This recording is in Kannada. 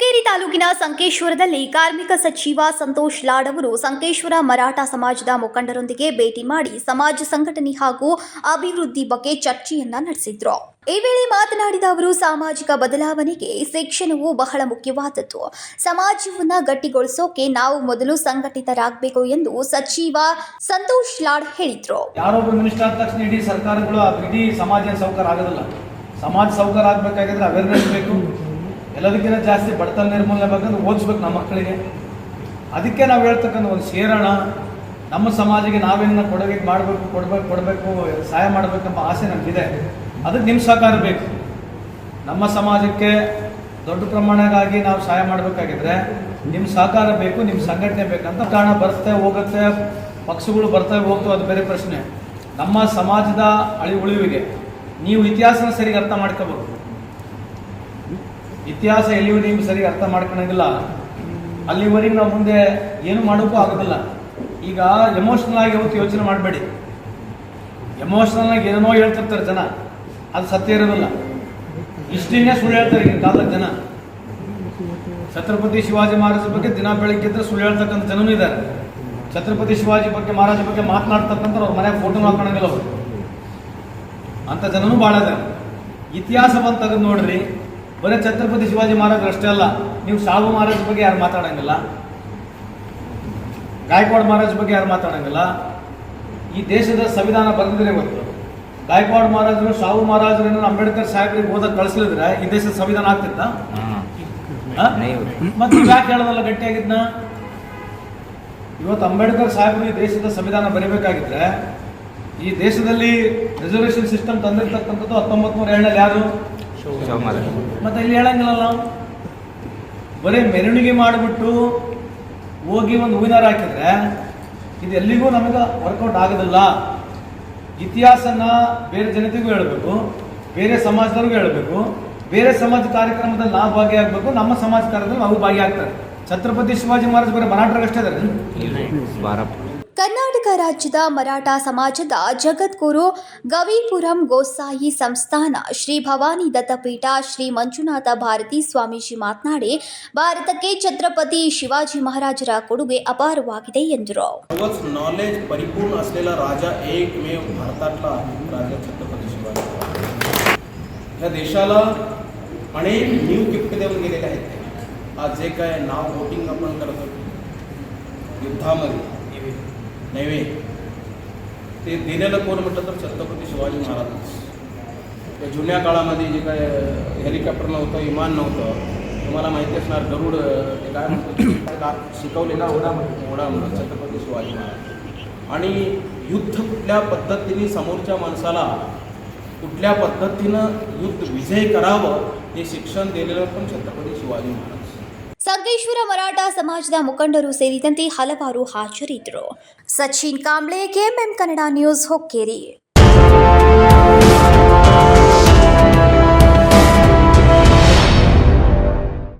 ತಾಲೂಕಿನ ಸಂಕೇಶ್ವರದಲ್ಲಿ ಕಾರ್ಮಿಕ ಸಚಿವ ಸಂತೋಷ್ ಲಾಡ್ ಅವರು ಸಂಕೇಶ್ವರ ಮರಾಠ ಸಮಾಜದ ಮುಖಂಡರೊಂದಿಗೆ ಭೇಟಿ ಮಾಡಿ ಸಮಾಜ ಸಂಘಟನೆ ಹಾಗೂ ಅಭಿವೃದ್ಧಿ ಬಗ್ಗೆ ಚರ್ಚೆಯನ್ನ ನಡೆಸಿದ್ರು. ಈ ವೇಳೆ ಮಾತನಾಡಿದ ಅವರು, ಸಾಮಾಜಿಕ ಬದಲಾವಣೆಗೆ ಶಿಕ್ಷಣವು ಬಹಳ ಮುಖ್ಯವಾದದ್ದು. ಸಮಾಜವನ್ನ ಗಟ್ಟಿಗೊಳಿಸೋಕೆ ನಾವು ಮೊದಲು ಸಂಘಟಿತರಾಗಬೇಕು ಎಂದು ಸಚಿವ ಸಂತೋಷ್ ಲಾಡ್ ಹೇಳಿದ್ರು. ಯಾರೊಬ್ಬರು ಮಿನಿಸ್ಟರ್ ಆದ ತಕ್ಷಣ ಇಡೀ ಸರ್ಕಾರಗಳು ಇಡೀ ಸಮಾಜ ಸೌಕರ್ಯ ಆಗೋದಿಲ್ಲ? ಸಮಾಜ ಸೌಕರ್ಯ ಆಗ್ಬೇಕಾಗಿದ್ರೆ ಅವೇರ್ನೆಸ್ ಬೇಕು. ಎಲ್ಲದಕ್ಕಿಂತ ಜಾಸ್ತಿ ಬಡತನ ನಿರ್ಮೂಲನೆ ಬೇಕಂದ್ರೆ ಓದಿಸ್ಬೇಕು ನಮ್ಮ ಮಕ್ಕಳಿಗೆ. ಅದಕ್ಕೆ ನಾವು ಹೇಳ್ತಕ್ಕಂಥ ಒಂದು ಸೇರೋಣ ನಮ್ಮ ಸಮಾಜಕ್ಕೆ ನಾವೇನ ಕೊಡುಗೆ ಮಾಡಬೇಕು ಕೊಡಬೇಕು ಕೊಡಬೇಕು, ಸಹಾಯ ಮಾಡಬೇಕೆಂಬ ಆಸೆ ನಮಗಿದೆ. ಅದಕ್ಕೆ ನಿಮ್ಮ ಸಹಕಾರ ಬೇಕು. ನಮ್ಮ ಸಮಾಜಕ್ಕೆ ದೊಡ್ಡ ಪ್ರಮಾಣಕ್ಕಾಗಿ ನಾವು ಸಹಾಯ ಮಾಡಬೇಕಾಗಿದ್ರೆ ನಿಮ್ಮ ಸಹಕಾರ ಬೇಕು ನಿಮ್ಮ ಸಂಘಟನೆ ಬೇಕಂತ ಕಾರಣ ಬರ್ತೇ ಹೋಗುತ್ತೆ, ಪಕ್ಷಗಳು ಬರ್ತವೆ ಹೋಗ್ತವೆ, ಅದು ಬೇರೆ ಪ್ರಶ್ನೆ. ನಮ್ಮ ಸಮಾಜದ ಅಳಿ ಉಳಿವಿಗೆ ನೀವು ಇತಿಹಾಸನ ಸರಿಗೆ ಅರ್ಥ ಮಾಡ್ಕೋಬೇಕು ಇತಿಹಾಸ ಎಲ್ಲಿಯೂ ನೀವು ಸರಿ ಅರ್ಥ ಮಾಡ್ಕೊಳಂಗಿಲ್ಲ. ಅಲ್ಲಿವರೆಗೆ ನಾವು ಮುಂದೆ ಏನು ಮಾಡೋಕ್ಕೂ ಆಗೋದಿಲ್ಲ. ಈಗ ಎಮೋಷ್ನಲ್ ಆಗಿ ಅವತ್ತು ಯೋಚನೆ ಮಾಡಬೇಡಿ. ಎಮೋಷ್ನಲ್ ಆಗಿ ಏನೋ ಹೇಳ್ತಿರ್ತಾರೆ ಜನ. ಅದು ಸತ್ಯ ಇರೋದಿಲ್ಲ. ಇಷ್ಟಿನೇ ಸುಳ್ಳು ಹೇಳ್ತಾರೆ ಈಗಿನ ಕಾಲದ ಜನ. ಛತ್ರಪತಿ ಶಿವಾಜಿ ಮಹಾರಾಜ ಬಗ್ಗೆ ದಿನ ಬೆಳಗ್ಗೆ ಇದ್ರೆ ಸುಳ್ಳು ಹೇಳ್ತಕ್ಕಂಥ ಜನನೂ ಇದ್ದಾರೆ. ಛತ್ರಪತಿ ಶಿವಾಜಿ ಬಗ್ಗೆ, ಮಹಾರಾಜ ಬಗ್ಗೆ ಮಾತನಾಡ್ತಕ್ಕಂಥ ಅವ್ರ ಮನೆಗೆ ಫೋಟೋ ಹಾಕೊಳಂಗಿಲ್ಲ ಅವರು. ಅಂತ ಜನನೂ ಭಾಳ ಇದ್ದಾರೆ ಇತಿಹಾಸ ಬಂದು ತೆಗೆದು ನೋಡ್ರಿ. ಬರೀ ಛತ್ರಪತಿ ಶಿವಾಜಿ ಮಹಾರಾಜರು ಅಷ್ಟೇ ಅಲ್ಲ ನೀವು ಶಾಹು ಮಹಾರಾಜ್ ಬಗ್ಗೆ ಯಾರು ಮಾತಾಡಂಗಿಲ್ಲ? ಗಾಯಕ್ವಾಡ್ ಮಹಾರಾಜ್ ಬಗ್ಗೆ ಯಾರು ಮಾತಾಡಂಗಿಲ್ಲ? ಈ ದೇಶದ ಸಂವಿಧಾನ ಬರೆದಿದ್ರೆ ಗೊತ್ತು. ಗಾಯಕ್ವಾಡ್ ಮಹಾರಾಜರು ಶಾಹು ಮಹಾರಾಜರನ್ನು ಅಂಬೇಡ್ಕರ್ ಸಾಹೇಬ್ರಿಗೆ ಓದಕ್ಕೆ ಕಳಿಸ್ಲಿದ್ರೆ ಈ ದೇಶದ ಸಂವಿಧಾನ ಆಗ್ತಿತ್ತ? ಮತ್ತೆ ಯಾಕೆ ಹೇಳೋದಲ್ಲ ಗಟ್ಟಿಯಾಗಿದ್ನ? ಇವತ್ತು ಅಂಬೇಡ್ಕರ್ ಸಾಹೇಬರು ಈ ದೇಶದ ಸಂವಿಧಾನ ಬರೀಬೇಕಾಗಿದ್ರೆ ಈ ದೇಶದಲ್ಲಿ ರಿಸರ್ವೇಶನ್ ಸಿಸ್ಟಮ್ ತಂದಿರ್ತಕ್ಕಂಥದ್ದು ಹತ್ತೊಂಬತ್ತು ನೂರ ಯಾರು? ಮತ್ತೆ ಇಲ್ಲಿ ಹೇಳಂಗಿಲ್ಲ ನಾವು ಬರೀ ಮೆರವಣಿಗೆ ಮಾಡಿಬಿಟ್ಟು ಹೋಗಿ ಒಂದು ಹೂವಿನಾರ ಹಾಕಿದ್ರೆ ಇದು ಎಲ್ಲಿಗೂ ನಮಗೆ ವರ್ಕೌಟ್ ಆಗೋದಿಲ್ಲ. ಇತಿಹಾಸನ ಬೇರೆ ಜನತೆಗೂ ಹೇಳಬೇಕು ಬೇರೆ ಸಮಾಜದವ್ರಿಗೂ ಹೇಳಬೇಕು ಬೇರೆ ಸಮಾಜ ಕಾರ್ಯಕ್ರಮದಲ್ಲಿ ನಾವು ಭಾಗಿಯಾಗಬೇಕು ನಮ್ಮ ಸಮಾಜ ಕಾರ್ಯದಲ್ಲಿ ನಾವು ಭಾಗಿಯಾಗ್ತಾರೆ. ಛತ್ರಪತಿ ಶಿವಾಜಿ ಮಹಾರಾಜ್ ಬರೀ ಮರಾಠರಾಗಷ್ಟೇ ಇದ್ದಾರೆ ಕರ್ನಾಟಕ ರಾಜ್ಯದ ಮರಾಠ ಸಮಾಜದ ಜಗದ್ಗುರು ಗವಿಪುರಂ ಗೋಸಾಯಿ ಸಂಸ್ಥಾನ ಶ್ರೀ ಭವಾನಿ ದತ್ತಪೀಠ ಶ್ರೀ ಮಂಜುನಾಥ ಭಾರತಿ ಸ್ವಾಮೀಜಿ ಮಾತನಾಡಿ ಭಾರತಕ್ಕೆ ಛತ್ರಪತಿ ಶಿವಾಜಿ ಮಹಾರಾಜರ ಕೊಡುಗೆ ಅಪಾರವಾಗಿದೆ ಎಂದರು सर्वच नॉलेज परिपूर्ण असलेला राजा एकमेव भारतातला राजा छत्रपती शिवाजी महाराज. ह्या देशाला अनेक न्यू गिफ्ट देऊन गेलेले आहेत ते. आज जे काय नाव वोटिंग आपण करतो युद्धामध्ये नव्हे ते दिलेलं कोण म्हटलं तर छत्रपती शिवाजी महाराज. त्या जुन्या काळामध्ये जे काय हेलिकॉप्टर नव्हतं विमान नव्हतं तुम्हाला माहिती असणार गरुड ते काय म्हणतो शिकवलेला ओढा ओढा म्हणून छत्रपती शिवाजी महाराज. आणि युद्ध कुठल्या पद्धतीने समोरच्या माणसाला कुठल्या पद्धतीनं युद्ध विजय करावं हे शिक्षण दिलेलं पण छत्रपती शिवाजी महाराज. ಸಂಕೇಶ್ವರ ಮರಾಠ ಸಮಾಜದ ಮುಖಂಡರು ಸೇರಿದಂತೆ ಹಲವಾರು ಹಾಜರಿದ್ದರು. Sachin Kamble KMM Kannada news Hukkeri.